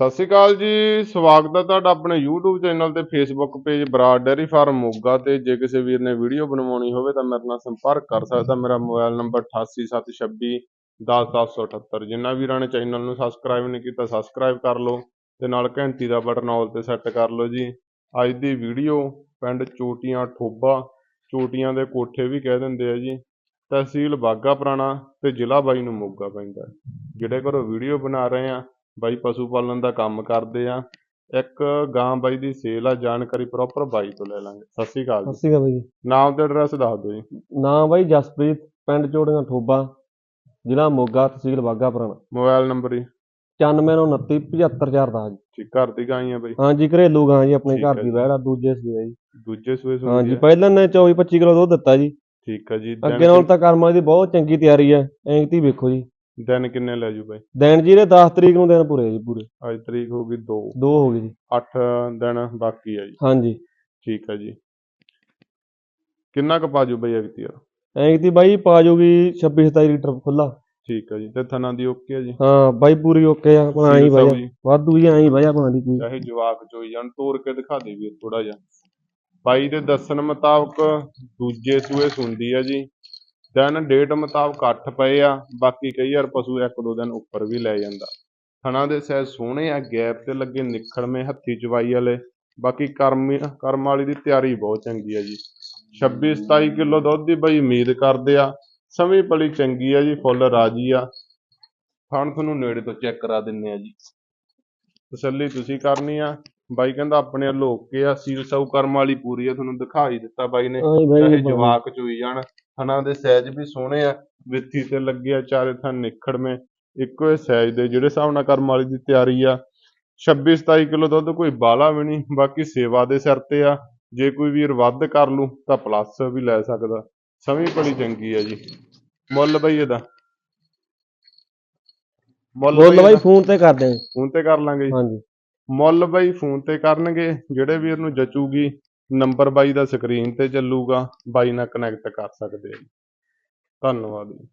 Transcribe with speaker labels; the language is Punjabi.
Speaker 1: ਸਤਿ ਸ਼੍ਰੀ ਅਕਾਲ ਜੀ, ਸਵਾਗਤ ਹੈ ਤੁਹਾਡਾ ਆਪਣੇ YouTube ਚੈਨਲ ਤੇ Facebook page Brar dairy farm Moga ਤੇ। ਜੇ ਕਿਸੇ ਵੀਰ ਨੇ ਵੀਡੀਓ ਬਣਵਾਉਣੀ ਹੋਵੇ ਤਾਂ ਮੇਰੇ ਨਾਲ ਸੰਪਰਕ ਕਰ ਸਕਦਾ। ਮੇਰਾ ਮੋਬਾਈਲ ਨੰਬਰ 8876 10778 ਜਿਨ੍ਹਾਂ ਵੀਰਾਂ ਨੇ ਚੈਨਲ ਨੂੰ ਸਬਸਕ੍ਰਾਈਬ ਨਹੀਂ ਕੀਤਾ ਸਬਸਕ੍ਰਾਈਬ ਕਰ ਲਓ ਤੇ ਨਾਲ ਘੰਟੀ ਦਾ ਬਟਨ ਆਲ ਤੇ ਸੈੱਟ ਕਰ ਲਓ ਜੀ। ਅੱਜ ਦੀ ਵੀਡੀਓ ਪਿੰਡ ਚੋਟੀਆਂ ਠੋਬਾ, ਚੋਟੀਆਂ ਦੇ ਕੋਠੇ ਵੀ ਕਹਿ ਦਿੰਦੇ ਆ ਜੀ। ਤਹਿਸੀਲ ਬਾਗਾ ਪੁਰਾਣਾ ਤੇ ਜ਼ਿਲ੍ਹਾ ਬਾਈ ਨੂੰ ਮੋਗਾ ਪੈਂਦਾ। ਜਿਹੜੇ ਘਰੋਂ ਵੀਡੀਓ ਬਣਾ ਰਹੇ ਆ ਬਾਈ ਪਸ਼ੂ ਪਾਲਣ ਦਾ ਕੰਮ ਕਰਦੇ ਆ। ਇੱਕ ਗਾਂ ਬਾਈ ਦੀ ਸੇਲ ਆ ਜਾਣਕਾਰੀ ਪ੍ਰੋਪਰ ਬਾਈ ਤੋਂ ਲੈ ਲਾਂਗੇ। ਸਤਿ ਸ਼੍ਰੀ ਅਕਾਲ
Speaker 2: ਸਤਿ
Speaker 1: ਜੀ
Speaker 2: ਸ਼੍ਰੀ ਅਕਾਲ ਬਾਈ।
Speaker 1: ਨਾਮ ਤੇ ਐਡਰੈਸ ਦੱਸ ਦਿਓ ਜੀ।
Speaker 2: ਨਾਮ ਬਾਈ ਜਸਪ੍ਰੀਤ ਪਿੰਡ ਚੋੜੀਆਂ ਠੋਬਾ ਜ਼ਿਲ੍ਹਾ ਮੋਗਾ ਤਹਿਸੀਲ ਬਾਗਾ ਪੁਰਾਣਾ
Speaker 1: ਮੋਬਾਈਲ ਨੰਬਰ ਜੀ
Speaker 2: 9929 75410 ਜੀ।
Speaker 1: ਠੀਕ ਘਰ ਦੀ ਗਾਂ ਹੀ ਆ ਬਾਈ।
Speaker 2: ਹਾਂਜੀ ਘਰੇਲੂ ਗਾਂ ਜੀ ਆਪਣੇ
Speaker 1: ਠੀਕ
Speaker 2: ਘਰ ਦੀ
Speaker 1: ਜੀ।
Speaker 2: ਵਹਿੜਾ ਦੂਜੇ ਸੂਏ ਜੀ।
Speaker 1: ਦੂਜੇ ਸੂਏ ਸੁਣਦੀ
Speaker 2: ਹਾਂਜੀ
Speaker 1: ਆ।
Speaker 2: ਪਹਿਲਾਂ ਨੇ 24 25 ਕਿਲੋ ਦੁੱਧ ਦਿੱਤਾ ਜੀ।
Speaker 1: ਠੀਕ ਆ ਜੀ ਦਿਨ
Speaker 2: ਅੱਗੇ ਨਾਲ ਤਾਂ ਕਰਮਾਂ ਦੀ ਬਹੁਤ ਚੰਗੀ ਤਿਆਰੀ ਹੈ ਐਂਤੀ ਵੇਖੋ ਜੀ।
Speaker 1: ਦਿਨ ਕਿੰਨੇ ਲੈ ਜੂ ਬਾਈ?
Speaker 2: ਦਿਨ ਜੀ ਦੇ 10 ਤਰੀਕ ਨੂੰ ਦਿਨ ਪੂਰੇ ਜੀ ਪੂਰੇ।
Speaker 1: ਅੱਜ ਤਰੀਕ ਹੋ ਗਈ 2
Speaker 2: ਦੋ ਹੋ ਗਏ ਜੀ।
Speaker 1: 8 ਦਿਨ ਬਾਕੀ ਆ ਜੀ।
Speaker 2: ਹਾਂਜੀ।
Speaker 1: ਠੀਕ ਆ ਜੀ। ਕਿੰਨਾ ਕੁ ਪਾਜੂ ਬਾਈ ਅਗਤੀ ਯਾਰ?
Speaker 2: ਐਂਤੀ ਬਾਈ ਪਾ ਜੂਗੀ 26 27 ਲੀਟਰ ਖੁੱਲਾ
Speaker 1: ਠੀਕ ਆ ਜੀ ਤੇ ਥਣਾ ਦੀ ਓਕੇ ਆ ਜੀ?
Speaker 2: ਹਾਂ ਬਾਈ ਪੂਰੀ ਓਕੇ ਆ ਆਪਣਾ ਐਂ
Speaker 1: ਜੀ।
Speaker 2: ਵਾਧੂ ਜੀ ਐਂ ਵਜਾ ਬਣਾ ਦੀ ਕੋਈ।
Speaker 1: ਚਾਹੇ ਜਵਾਕ ਚੋਈ ਜਾਣ ਤੋੜ ਕੇ ਦਿਖਾ ਦੇ ਵੀਰ ਥੋੜਾ ਜਿਹਾ। ਬਾਈ ਦੇ ਦੱਸਣ ਮੁਤਾਬਕ ਦੂਜੇ ਸੂਏ ਸੁੰਦੀ ਆ ਜੀ। ਦਿਨ ਡੇਟ ਮੁਤਾਬਕ 8 ਪਏ ਆ ਬਾਕੀ ਕਈ ਵਾਰ ਪਸ਼ੂ ਇੱਕ ਦੋ ਦਿਨ ਉੱਪਰ ਵੀ ਲੈ ਜਾਂਦਾ। ਥਣਾ ਦੇ ਸਾਈਜ਼ ਸੋਹਣੇ ਆ ਗੈਪ ਤੇ ਲੱਗੇ ਨਿਖੜਵੇਂ ਹੱਥੀ ਚਵਾਈ ਵਾਲੇ। ਬਾਕੀ ਕਰਮ ਕਰਮ ਵਾਲੀ ਦੀ ਤਿਆਰੀ ਬਹੁਤ ਚੰਗੀ ਆ ਜੀ। 26 27 ਕਿਲੋ ਦੁੱਧ ਦੀ ਬਈ ਉਮੀਦ ਕਰਦੇ ਆ। ਸਮੀ ਪਲੀ ਚੰਗੀ ਆ ਜੀ ਫੁੱਲ ਰਾਜੀ ਆ। ਥਣ ਤੁਹਾਨੂੰ ਨੇੜੇ ਤੋਂ ਚੈੱਕ ਕਰਾ ਦਿੰਨੇ ਆ ਜੀ। ਤਸੱਲੀ ਤੁਸੀਂ ਕਰਨੀ ਆ। ਬਾਈ ਕਹਿੰਦਾ ਆਪਣੇ ਵੱਲੋਂ ਓਕੇ ਆ ਸੀਲ ਸਾਊ ਕਰਮ ਵਾਲੀ ਪੂਰੀ ਆ ਤੁਹਾਨੂੰ ਦਿਖਾ ਹੀ ਦਿੱਤਾ ਬਾਈ ਨੇ। ਚਾਹੇ ਜਵਾਕ ਚੋਈ ਜਾਣ। ਥਣਾ ਦੇ ਸਾਈਜ਼ ਵੀ ਸੋਹਣੇ ਆ ਵਿੱਥੀ ਤੇ ਲੱਗੇ ਆ ਚਾਰੇ ਥਣ ਨਿਖੜਵੇਂ ਇੱਕੋ ਹੀ ਸਾਈਜ਼ ਦੇ ਜਿਹੜੇ ਹਿਸਾਬ ਨਾਲ ਕਰਮ ਵਾਲੀ ਦੀ ਤਿਆਰੀ ਆ। 26 27 ਕਿਲੋ ਦੁੱਧ ਕੋਈ ਬਾਲਾ ਵੀ ਨਹੀਂ ਬਾਕੀ ਸੇਵਾ ਦੇ ਸਿਰ ਤੇ ਆ। ਜੇ ਕੋਈ ਵੀਰ ਵੱਧ ਕਰ ਲੂ ਤਾਂ ਪਲੱਸ ਵੀ ਲੈ ਸਕਦਾ। ਸਮੀ ਬੜੀ ਚੰਗੀ ਆ ਜੀ। ਮੁੱਲ ਬਈ ਇਹਦਾ। ਮੁੱਲ ਬਈ?
Speaker 2: ਫੋਨ ਤੇ ਕਰ ਦੇ
Speaker 1: ਫੋਨ ਤੇ ਕਰ ਲਾਂਗੇ ਜੀ।
Speaker 2: ਹਾਂਜੀ।
Speaker 1: ਮੁੱਲ ਬਾਈ ਫੋਨ ਤੇ ਕਰਨਗੇ ਜਿਹੜੇ ਵੀਰ ਨੂੰ ਜਚੂਗੀ ਨੰਬਰ ਬਾਈ ਦਾ ਸਕਰੀਨ ਤੇ ਚੱਲੂਗਾ, ਬਾਈ ਨਾਲ ਕਨੈਕਟ ਕਰ ਸਕਦੇ ਆ ਜੀ ਧੰਨਵਾਦ ਜੀ।